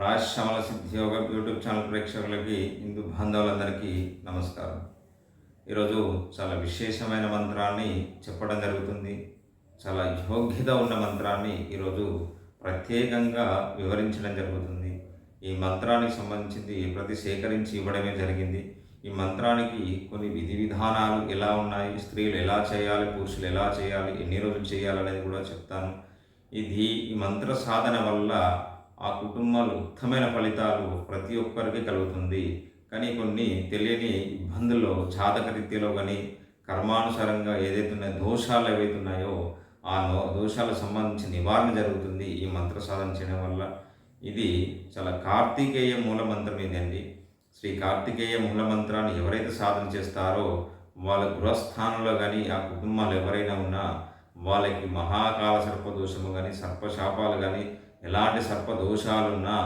Rajashyamala సిద్ధియోగ YouTube channel ప్రేక్షకులకి హిందూ బాంధవులందరికీ నమస్కారం. ఈరోజు చాలా విశేషమైన మంత్రాన్ని చెప్పడం జరుగుతుంది. చాలా యోగ్యత ఉన్న మంత్రాన్ని ఈరోజు ప్రత్యేకంగా వివరించడం జరుగుతుంది. ఈ మంత్రానికి సంబంధించింది ప్రతి సేకరించి ఇవ్వడమే జరిగింది. ఈ మంత్రానికి కొన్ని విధి విధానాలు ఎలా ఉన్నాయి? స్త్రీలు ఎలా చేయాలి? పురుషులు ఎలా చేయాలి? ఎన్ని రోజులు చేయాలి అనేది కూడా చెప్తాను. ఇది ఈ మంత్ర సాధన వల్ల ఆ కుటుంబాలు ఉత్తమైన ఫలితాలు ప్రతి ఒక్కరికి కలుగుతుంది. కానీ కొన్ని తెలియని ఇబ్బందుల్లో జాతక రీతిలో కానీ కర్మానుసారంగా ఏదైతే ఉన్నాయో దోషాలు ఏవైతే ఉన్నాయో ఆ నో- దోషాలకు సంబంధించి నివారణ జరుగుతుంది ఈ మంత్ర సాధన చేయడం వల్ల. ఇది చాలా కార్తికేయ మూల మంత్రం ఇదండి. శ్రీ కార్తికేయ మూల మంత్రాన్ని ఎవరైతే సాధన చేస్తారో వాళ్ళ గృహస్థానంలో కానీ ఆ కుటుంబాలు ఎవరైనా ఉన్నా వాళ్ళకి మహాకాల సర్పదోషము కానీ సర్పశాపాలు కానీ ఎలాంటి సర్పదోషాలున్నా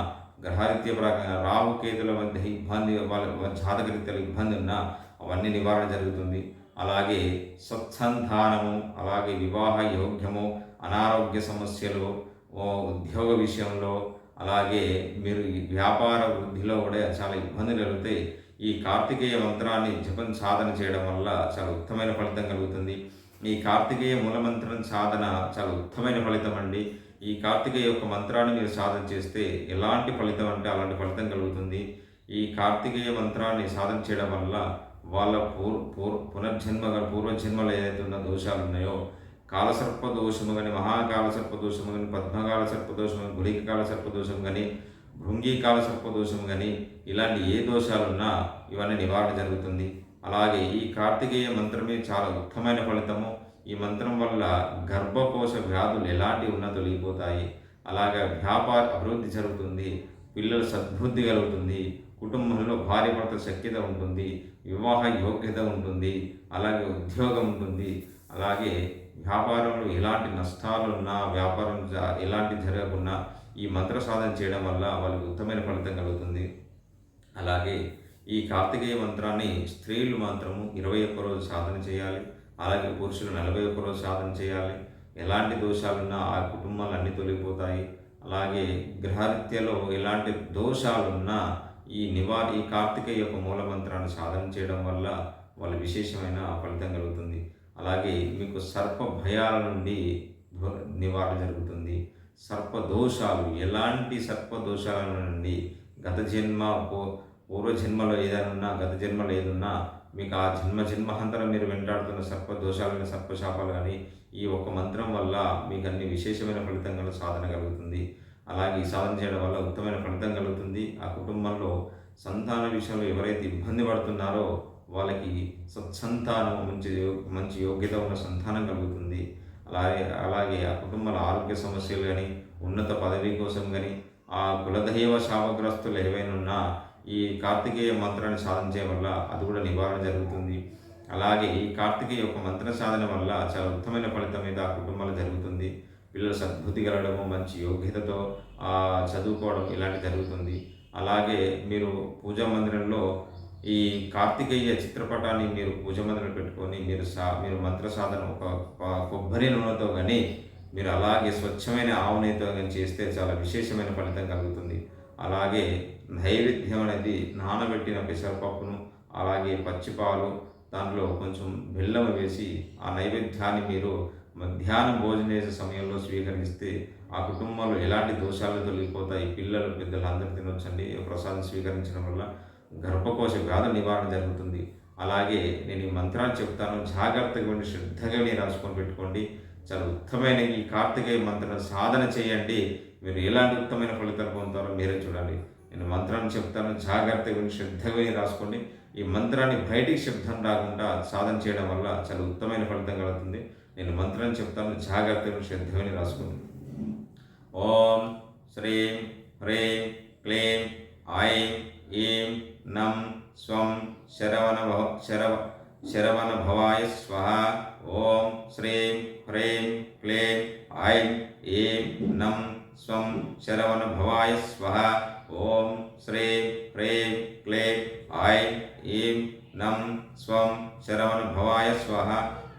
గ్రహరీత్య ప్రకారంగా రాహుకేతుల మధ్య ఇబ్బంది వాళ్ళ జాతకరీత్యల ఇబ్బంది ఉన్నా అవన్నీ నివారణ జరుగుతుంది. అలాగే సత్సంధానము అలాగే వివాహ యోగ్యము అనారోగ్య సమస్యలు ఉద్యోగ విషయంలో అలాగే మీరు వ్యాపార వృద్ధిలో కూడా చాలా ఇబ్బందులు కలుగుతాయి ఈ కార్తికేయ మంత్రాన్ని జపం సాధన చేయడం వల్ల చాలా ఉత్తమైన ఫలితం కలుగుతుంది. ఈ కార్తికేయ మూలమంత్రం సాధన చాలా ఉత్తమైన ఫలితం అండి. ఈ కార్తికేయ యొక్క మంత్రాన్ని మీరు సాధన చేస్తే ఎలాంటి ఫలితం అంటే అలాంటి ఫలితం కలుగుతుంది. ఈ కార్తికేయ మంత్రాన్ని సాధన చేయడం వల్ల వాళ్ళ పూర్ పూర్ పునర్జన్మ పూర్వజన్మలు ఏదైతే ఉన్న దోషాలు ఉన్నాయో కాలసర్ప దోషము కానీ మహాకాల సర్ప దోషము కానీ పద్మకాల సర్ప దోషము కానీ గుళిక కాల సర్ప దోషం కానీ భృంగీకాల సర్ప దోషం కానీ ఇలాంటి ఏ దోషాలున్నా ఇవన్నీ నివారణ జరుగుతుంది. అలాగే ఈ కార్తికేయ మంత్రమే చాలా ఉత్తమైన ఫలితము. ఈ మంత్రం వల్ల గర్భకోశ వ్యాధులు ఎలాంటి ఉన్నా తొలగిపోతాయి అలాగే వ్యాపార అభివృద్ధి జరుగుతుంది పిల్లల సద్బుద్ధి కలుగుతుంది కుటుంబంలో భార్య భర్త శక్యత ఉంటుంది వివాహ యోగ్యత ఉంటుంది అలాగే ఉద్యోగం ఉంటుంది. అలాగే వ్యాపారంలో ఎలాంటి నష్టాలు ఉన్నా వ్యాపారం ఎలాంటి జరగకున్నా ఈ మంత్ర సాధన చేయడం వల్ల వాళ్ళకి ఉత్తమైన ఫలితం కలుగుతుంది. అలాగే ఈ కార్తికేయ మంత్రాన్ని స్త్రీలు మాత్రము ఇరవై ఒక్క రోజు సాధన చేయాలి అలాగే పురుషులు నలభై ఒక్క రోజు సాధన చేయాలి. ఎలాంటి దోషాలున్నా ఆ కుటుంబాలు అన్నీ తొలగిపోతాయి. అలాగే గ్రహరీత్యలో ఎలాంటి దోషాలున్నా ఈ నివా ఈ కార్తికేయ యొక్క మూల మంత్రాన్ని సాధన చేయడం వల్ల వాళ్ళ విశేషమైన ఫలితం కలుగుతుంది. అలాగే మీకు సర్ప భయాల నుండి నివారణ జరుగుతుంది. సర్ప దోషాలు ఎలాంటి సర్ప దోషాల నుండి గత జన్మ పూర్వజన్మలో పూర్వ జన్మలో ఏదైనా గత జన్మలో ఏదన్నా మీకు ఆ జన్మ జన్మహంతరం మీరు వెంటాడుతున్న సర్ప దోషాలని సర్పశాపాలు కానీ ఈ ఒక్క మంత్రం వల్ల మీకు అన్ని విశేషమైన ఫలితం గల సాధన కలుగుతుంది. అలాగే ఈ సాధన చేయడం వల్ల ఉత్తమైన ఫలితం కలుగుతుంది. ఆ కుటుంబంలో సంతాన విషయంలో ఎవరైతే ఇబ్బంది పడుతున్నారో వాళ్ళకి సత్సంతానం మంచి మంచి యోగ్యత ఉన్న సంతానం కలుగుతుంది. అలాగే అలాగే ఆ కుటుంబాల ఆరోగ్య సమస్యలు కానీ ఉన్నత పదవి కోసం కానీ ఆ కులదైవ శాపగ్రస్తులు ఏవైనా ఉన్నా ఈ కార్తికేయ మంత్రాన్ని సాధించే వల్ల అది కూడా నివారణ జరుగుతుంది. అలాగే ఈ కార్తికేయ యొక్క మంత్ర సాధన వల్ల చాలా ఉత్తమైన ఫలితం మీద ఆ కుటుంబాలు జరుగుతుంది. పిల్లలు సద్బుద్ధి కలగడము మంచి యోగ్యతతో చదువుకోవడం ఇలాంటి జరుగుతుంది. అలాగే మీరు పూజా మందిరంలో ఈ కార్తికేయ చిత్రపటాన్ని మీరు పూజ మందిరం పెట్టుకొని మీరు సా మీరు మంత్ర సాధన ఒక కొబ్బరి నూనెతో కానీ మీరు అలాగే స్వచ్ఛమైన ఆవు నెయ్యితో కానీ చేస్తే చాలా విశేషమైన ఫలితం కలుగుతుంది. అలాగే నైవేద్యం అనేది నానబెట్టిన పెసరపప్పును అలాగే పచ్చిపాలు దాంట్లో కొంచెం బెల్లం వేసి ఆ నైవేద్యాన్ని మీరు మధ్యాహ్నం భోజనం చేసే సమయంలో స్వీకరిస్తే ఆ కుటుంబంలో ఎలాంటి దోషాలు తొలగిపోతాయి పిల్లలు పెద్దలు అందరూ తినొచ్చండి. ప్రసాదం స్వీకరించడం వల్ల గర్భకోశ వ్యాధ నివారణ జరుగుతుంది. అలాగే నేను ఈ మంత్రాన్ని చెప్తాను జాగ్రత్తగా ఉండి శ్రద్ధగా మీరు రాసుకొని పెట్టుకోండి. చాలా ఉత్తమైన ఈ కార్తికేయ మంత్రం సాధన చేయండి. మీరు ఎలాంటి ఉత్తమైన ఫలితాలు పొందుతారో మీరే చూడాలి నేను మంత్రాన్ని చెప్తాను జాగ్రత్తగా శ్రద్ధగా రాసుకోండి. ఈ మంత్రాన్ని బయటికి శబ్దం రాకుండా సాధన చేయడం వల్ల చాలా ఉత్తమైన ఫలితం కలుగుతుంది. నేను మంత్రాన్ని చెప్తాను జాగ్రత్తగా శ్రద్ధగా రాసుకోండి. ఓం శ్రీం హ్రీం క్లీం ఐం ఈం నం స్వం శరవణ భవ శరవ శరవణ భవాయ స్వహ. ఓం శ్రీం హ్రీం క్లీం ఐం ఈం నం స్వం శరవణ భవాయ స్వహ ఓం శ్రీం హ్రీం క్లీం ఐం ఈం నం స్వం శరవణ భవాయ స్వహ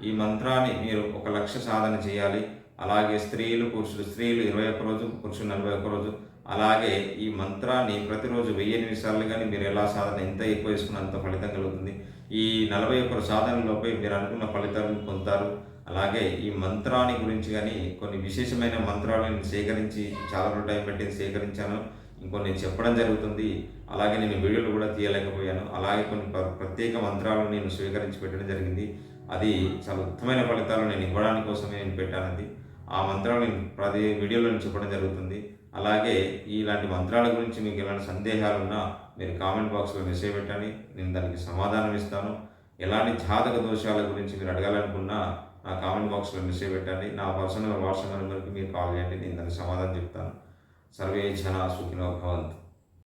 ఈ మంత్రాన్ని మీరు ఒక లక్ష సాధన చేయాలి. అలాగే స్త్రీలు పురుషులు స్త్రీలు ఇరవై ఒక్క రోజు పురుషులు నలభై ఒక్క రోజు. అలాగే ఈ మంత్రాన్ని ప్రతిరోజు వెయ్యి ఎనిమిది సార్లు కానీ మీరు ఎలా సాధన ఎంత ఎక్కువ వేసుకున్న అంత ఫలితం కలుగుతుంది. ఈ నలభై ఒక్క సాధనలోపై మీరు అనుకున్న ఫలితాలను పొందుతారు. అలాగే ఈ మంత్రాన్ని గురించి కానీ కొన్ని విశేషమైన మంత్రాలను సేకరించి చాలా రోజులు టైం పెట్టి సేకరించాను. ఇంకొన్ని చెప్పడం జరుగుతుంది. అలాగే నేను వీడియోలు కూడా తీయలేకపోయాను. అలాగే కొన్ని ప్ర- ప్రత్యేక మంత్రాలను నేను స్వీకరించి పెట్టడం జరిగింది. అది చాలా ఉత్తమైన ఫలితాలు నేను ఇవ్వడానికి కోసమే నేను పెట్టానది ఆ మంత్రాలు నేను ప్రతి వీడియోలో నేను చెప్పడం జరుగుతుంది. అలాగే ఇలాంటి మంత్రాల గురించి మీకు ఎలాంటి సందేహాలు ఉన్నా మీరు కామెంట్ బాక్స్లో మెసేజ్ పెట్టండి. నేను దానికి సమాధానం ఇస్తాను. ఎలాంటి జాతక దోషాల గురించి మీరు అడగాలనుకున్నా నా కామెంట్ బాక్స్లో మెసేజ్ పెట్టండి నా పర్సనల్ వాట్సాప్ నెంబర్కి మీరు కాల్ చేయండి. నేను దానికి సమాధానం చెప్తాను. సర్వే జన సుఖినో భవంతు.